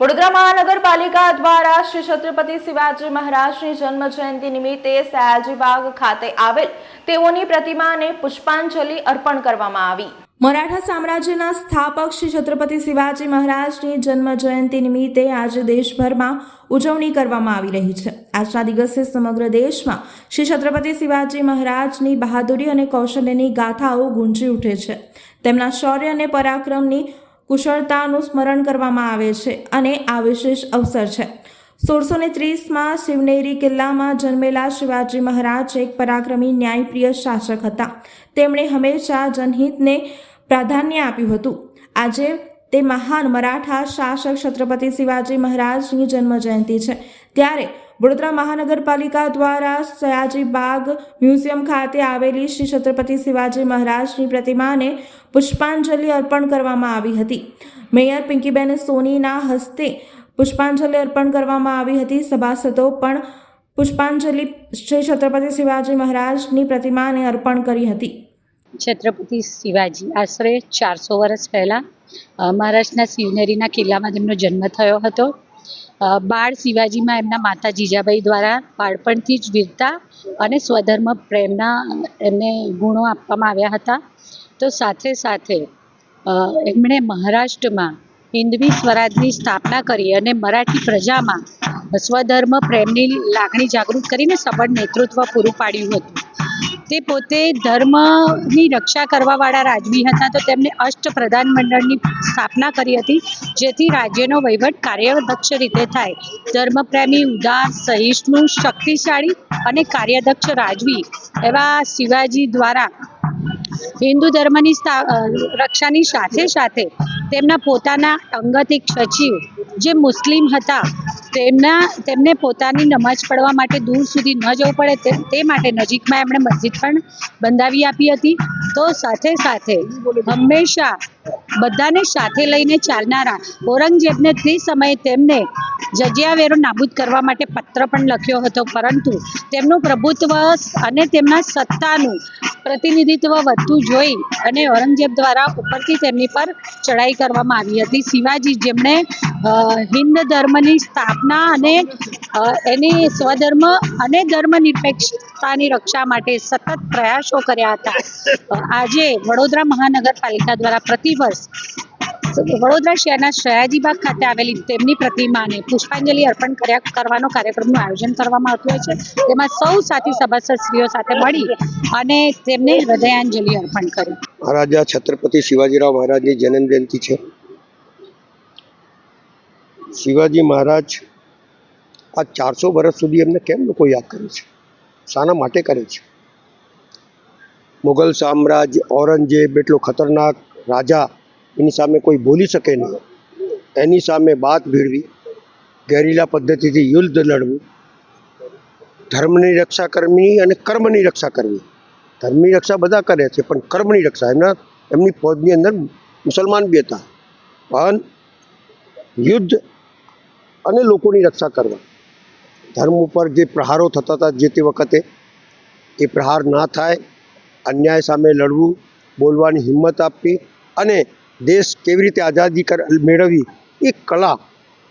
વડોદરા મહાનગરપાલિકા દ્વારા શ્રી છત્રપતિ શિવાજી મહારાજની જન્મ જયંતિ નિમિત્તે સયાજીબાગ ખાતે આવેલ તેઓની પ્રતિમાને પુષ્પાંજલિ અર્પણ કરવામાં આવી. મરાઠા સામ્રાજ્યના સ્થાપક શ્રી છત્રપતિ શિવાજી મહારાજની જન્મ જયંતિ નિમિત્તે આજે દેશભરમાં ઉજવણી કરવામાં આવી રહી છે. આજના દિવસે સમગ્ર દેશમાં શ્રી છત્રપતિ શિવાજી મહારાજની બહાદુરી અને કૌશલ્યની ગાથાઓ ગુંજી ઉઠે છે. તેમના શૌર્ય અને પરાક્રમની કુશળતાનું સ્મરણ કરવામાં આવે છે અને આ વિશેષ અવસર છે. સોળસો ને ત્રીસમાં શિવનેરી કિલ્લામાં જન્મેલા શિવાજી મહારાજ એક પરાક્રમી ન્યાયપ્રિય શાસક હતા. તેમણે હંમેશા જનહિતને પ્રાધાન્ય આપ્યું હતું. આજે તે મહાન મરાઠા શાસક છત્રપતિ શિવાજી મહારાજની જન્મ જયંતિ છે. ત્યારે વડોદરા મહાનગરપાલિકા દ્વારા સયાજી બાગ મ્યુઝિયમ ખાતે આવેલી શ્રી છત્રપતિ શિવાજી મહારાજની પ્રતિમાને પુષ્પાંજલિ અર્પણ કરવામાં આવી હતી. મેયર પિંકીબેન સોનીના હસ્તે પુષ્પાંજલિ અર્પણ કરવામાં આવી હતી. સભાસદો પણ પુષ્પાંજલિ શ્રી છત્રપતિ શિવાજી મહારાજની પ્રતિમાને અર્પણ કરી હતી. છત્રપતિ શિવાજી આશરે ચારસો વર્ષ પહેલાં મહારાષ્ટ્રના શિવનેરીના કિલ્લામાં તેમનો જન્મ થયો હતો. બાળ શિવાજીમાં એમના માતા જીજાબાઈ દ્વારા બાળપણથી જ વીરતા અને સ્વધર્મ પ્રેમના એમને ગુણો આપવામાં આવ્યા હતા. તો સાથે સાથે એમણે મહારાષ્ટ્રમાં હિન્દવી સ્વરાજની સ્થાપના કરી અને મરાઠી પ્રજામાં સ્વધર્મ પ્રેમની લાગણી જાગૃત કરીને સબળ નેતૃત્વ પૂરું પાડ્યું હતું. તે પોતે ધર્મની રક્ષા કરવાવાળા રાજવી હતા તો તેમણે અષ્ટ પ્રધાન મંડળની સ્થાપના કરી હતી, જેથી રાજ્યનો વહીવટ કાર્યદક્ષ રીતે થાય. ધર્મપ્રેમી, ઉદાર, સહિષ્ણુ, શક્તિશાળી અને કાર્યદક્ષ રાજવી એવા શિવાજી દ્વારા હિન્દુ ધર્મની રક્ષાની સાથે સાથે તેમના પોતાના અંગત એક સચિવ જે મુસ્લિમ હતા, તેમના, તેમને પોતાની નમાજ પડવા માટે દૂર સુધી ન જવું પડે, તે માટે નજીકમાં એમણે મસ્જિદ પણ બંધાવી આપી હતી. તો સાથે સાથે હંમેશા બધાને સાથે લઈને ચાલનારા ઔરંગઝેબને તે સમયે તેમને જજિયાવેરો નાબૂદ કરવા માટે પત્ર પણ લખ્યો હતો, પરંતુ તેમનું પ્રભુત્વ અને તેમના સત્તાનું પ્રતિનિધિત્વ વધતું જોઈ અને ઔરંગઝેબ દ્વારા ઉપરથી તેમની પર ચડાઈ કરવામાં આવી હતી. શિવાજી જેમણે હિન્દ ધર્મની સ્થાપના અને એની સ્વધર્મ અને ધર્મનિરપેક્ષતાની રક્ષા માટે સતત પ્રયાસો કર્યા હતા. આજે વડોદરા મહાનગરપાલિકા દ્વારા પ્રતિવર્ષ વડોદરા શહેરના સયાજીબાગ ખાતે આવેલી તેમની પ્રતિમાને પુષ્પાંજલિ અર્પણ કર્યા, કરવાનો કાર્યક્રમનું આયોજન કરવામાં આવતું છે. તેમાં સૌ સાથી સભાસદશ્રીઓ સાથે મળી અને તેમને હૃદયાંજલિ અર્પણ કરી. મહારાજા છત્રપતિ શિવાજીરાવ મહારાજની જન્મ જયંતિ છે. શિવાજી મહારાજ આ ચારસો વર્ષ સુધી એમને કેમ લોકો યાદ કરે છે? શાના માટે કરે છે? મુઘલ સામ્રાજ્ય, ઔરંગઝેબ એટલો ખતરનાક રાજા, એની સામે કોઈ બોલી શકે નહીં. એની સામે બાત ભીડવી ગેરીલા પદ્ધતિથી યુદ્ધ લડવું, ધર્મની રક્ષા કરવી અને કર્મની રક્ષા કરવી. ધર્મની રક્ષા બધા કરે છે, પણ કર્મની રક્ષા, એમના, એમની ફોજની અંદર મુસલમાન બી હતા. પણ યુદ્ધ અને લોકોની રક્ષા કરવા. ધર્મ ઉપર જે પ્રહારો થતા હતા જે તે વખતે, એ પ્રહાર ના થાય, અન્યાય સામે લડવું, બોલવાની હિંમત આપવી અને દેશ કેવી રીતે આઝાદી કર, મેળવવી, એ કલા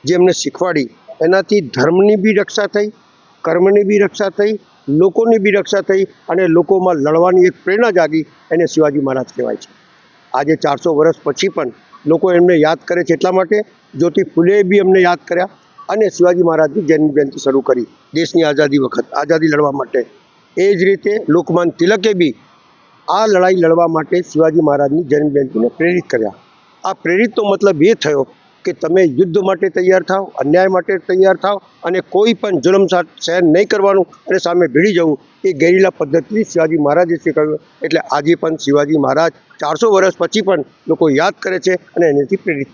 જે એમને શીખવાડી, એનાથી ધર્મની બી રક્ષા થઈ, કર્મની બી રક્ષા થઈ, લોકોની બી રક્ષા થઈ અને લોકોમાં લડવાની એક પ્રેરણા જાગી, એને શિવાજી મહારાજ કહેવાય છે. આજે ચારસો વર્ષ પછી પણ લોકો એમને યાદ કરે છે એટલા માટે જ્યોતિ ફૂલેએ બી એમને યાદ કર્યા અને શિવાજી મહારાજની જન્મ જયંતિ શરૂ કરી દેશની આઝાદી વખત, આઝાદી લડવા માટે. એ જ રીતે લોકમાન તિલકે બી આ લડાઈ લડવા માટે શિવાજી મહારાજની જન્મ જયંતિને પ્રેરિત કર્યા. આ પ્રેરિતનો મતલબ એ થયો કે તમે યુદ્ધ માટે તૈયાર થાવ, અન્યાય માટે તૈયાર થાવ અને કોઈ પણ જુલમ સહન નહીં કરવાનું અને સામે ભીડી જવું, એ ગેરીલા પદ્ધતિથી શિવાજી મહારાજે શીખવ્યું એટલે આજે પણ શિવાજી મહારાજ ચારસો વર્ષ પછી પણ લોકો યાદ કરે છે અને એનાથી પ્રેરિત